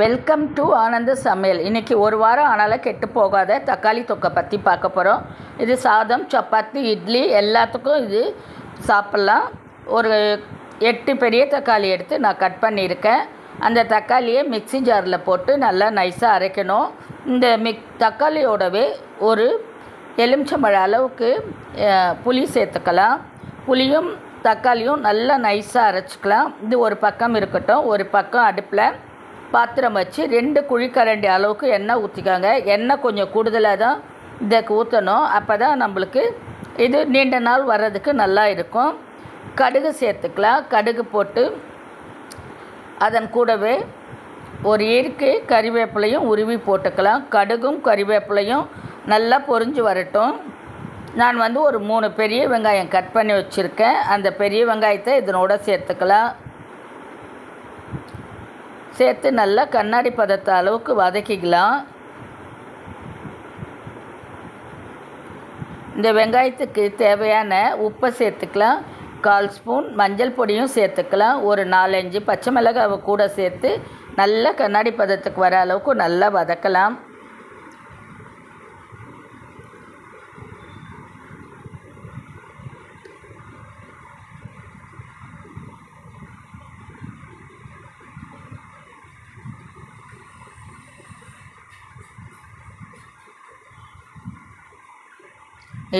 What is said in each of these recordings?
Welcome to ஆனந்த சமையல். இன்றைக்கி ஒரு வாரம் ஆனாலும் கெட்டு போகாத தக்காளி தொக்கை பற்றி பார்க்க போகிறோம் இது சாதம் சப்பாத்தி இட்லி எல்லாத்துக்கும் இது சாப்பிட்லாம். ஒரு எட்டு பெரிய தக்காளி எடுத்து நான் கட் பண்ணியிருக்கேன். அந்த தக்காளியை மிக்சி ஜாரில் போட்டு நல்லா நைஸாக அரைக்கணும். இந்த மிக் தக்காளியோடவே ஒரு எலுமிச்சம்பழ அளவுக்கு புளி சேர்த்துக்கலாம். புளியும் தக்காளியும் நல்லா நைஸாக அரைச்சிக்கலாம். இது ஒரு பக்கம் இருக்கட்டும் ஒரு பக்கம் அடுப்பில் பாத்திரம் வச்சு ரெண்டு குழிக்கரண்டி அளவுக்கு எண்ணெய் ஊற்றிக்காங்க எண்ணெய் கொஞ்சம் கூடுதலாக தான் இதுக்கு ஊற்றணும் அப்போ தான் நம்மளுக்கு இது நீண்ட நாள் வர்றதுக்கு நல்லா இருக்கும். கடுகு சேர்த்துக்கலாம். கடுகு போட்டு அதன் கூடவே ஒரு இயற்கை கறிவேப்பிலையும் உருவி போட்டுக்கலாம். கடுகும் கறிவேப்பிலையும் நல்லா பொரிஞ்சு வரட்டும். நான் வந்து ஒரு மூணு பெரிய வெங்காயம் கட் பண்ணி வச்சுருக்கேன். அந்த பெரிய வெங்காயத்தை இதனோட சேர்த்துக்கலாம். சேர்த்து நல்லா கண்ணாடி பதத்த அளவுக்கு வதக்கிக்கலாம். இந்த வெங்காயத்துக்கு தேவையான உப்பை சேர்த்துக்கலாம். கால் ஸ்பூன் மஞ்சள் பொடியும் சேர்த்துக்கலாம். ஒரு நாலஞ்சு பச்சை மிளகாவை கூட சேர்த்து நல்லா கண்ணாடி பதத்துக்கு வர அளவுக்கு நல்லா வதக்கலாம்.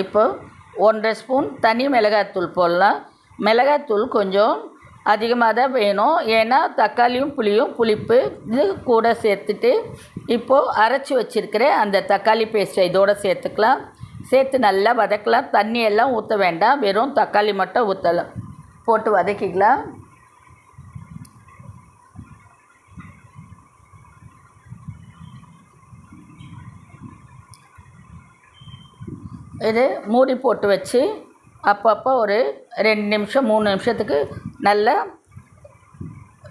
இப்போ ஒன்றரை ஸ்பூன் தனி மிளகாத்தூள் போடலாம். மிளகாத்தூள் கொஞ்சம் அதிகமாக தான் வேணும். ஏன்னா தக்காளியும் புளியும் புளிப்பு இது கூட சேர்த்துட்டு இப்போது அரைச்சி வச்சிருக்கிற அந்த தக்காளி பேஸ்ட்டை இதோடு சேர்த்துக்கலாம். சேர்த்து நல்லா வதக்கலாம். தண்ணி எல்லாம் ஊற்ற வேண்டாம். வெறும் தக்காளி மட்டும் ஊற்றலாம் போட்டு வதக்கிக்கலாம். இது மூடி போட்டு வச்சு அப்பப்போ ஒரு ரெண்டு நிமிஷம் மூணு நிமிஷத்துக்கு நல்லா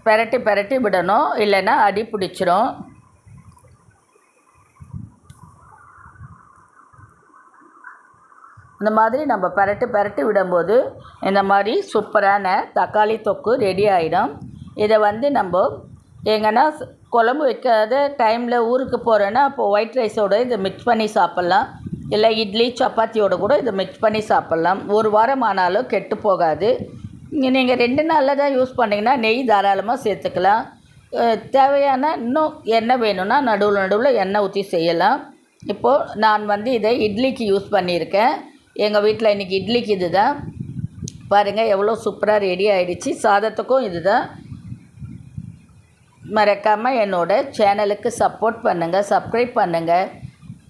பெரட்டி பெரட்டி விடணும். இல்லைன்னா அடி பிடிச்சிரும். இந்த மாதிரி நம்ம பெரட்டி பெரட்டி விடும்போது இந்த மாதிரி சூப்பரான தக்காளி தொக்கு ரெடி ஆகிடும் இதை வந்து நம்ம எங்கன்னா குழம்பு வைக்காத டைமில் ஊருக்கு போகிறோன்னா அப்போது ஒயிட் ரைஸோட இதை மிக்ஸ் பண்ணி சாப்பிட்லாம். இல்லை இட்லி சப்பாத்தியோடு கூட இதை மிக்ஸ் பண்ணி சாப்பிட்லாம். ஒரு வாரம் ஆனாலும் கெட்டு போகாது. இங்கே நீங்கள் ரெண்டு நாளில் தான் யூஸ் பண்ணிங்கன்னா நெய் தாராளமாக சேர்த்துக்கலாம். தேவையான இன்னும் எண்ணெய் வேணும்னா நடுவில் நடுவில் எண்ணெய் ஊற்றி செய்யலாம். இப்போது நான் வந்து இதை இட்லிக்கு யூஸ் பண்ணியிருக்கேன். எங்கள் வீட்டில் இன்றைக்கி இட்லிக்கு இது தான் பாருங்கள் எவ்வளோ சூப்பராக ரெடி ஆகிடுச்சி சாதத்துக்கும் இது தான் மறக்காமல் என்னோட சேனலுக்கு சப்போர்ட் பண்ணுங்கள் சப்ஸ்கிரைப் பண்ணுங்கள்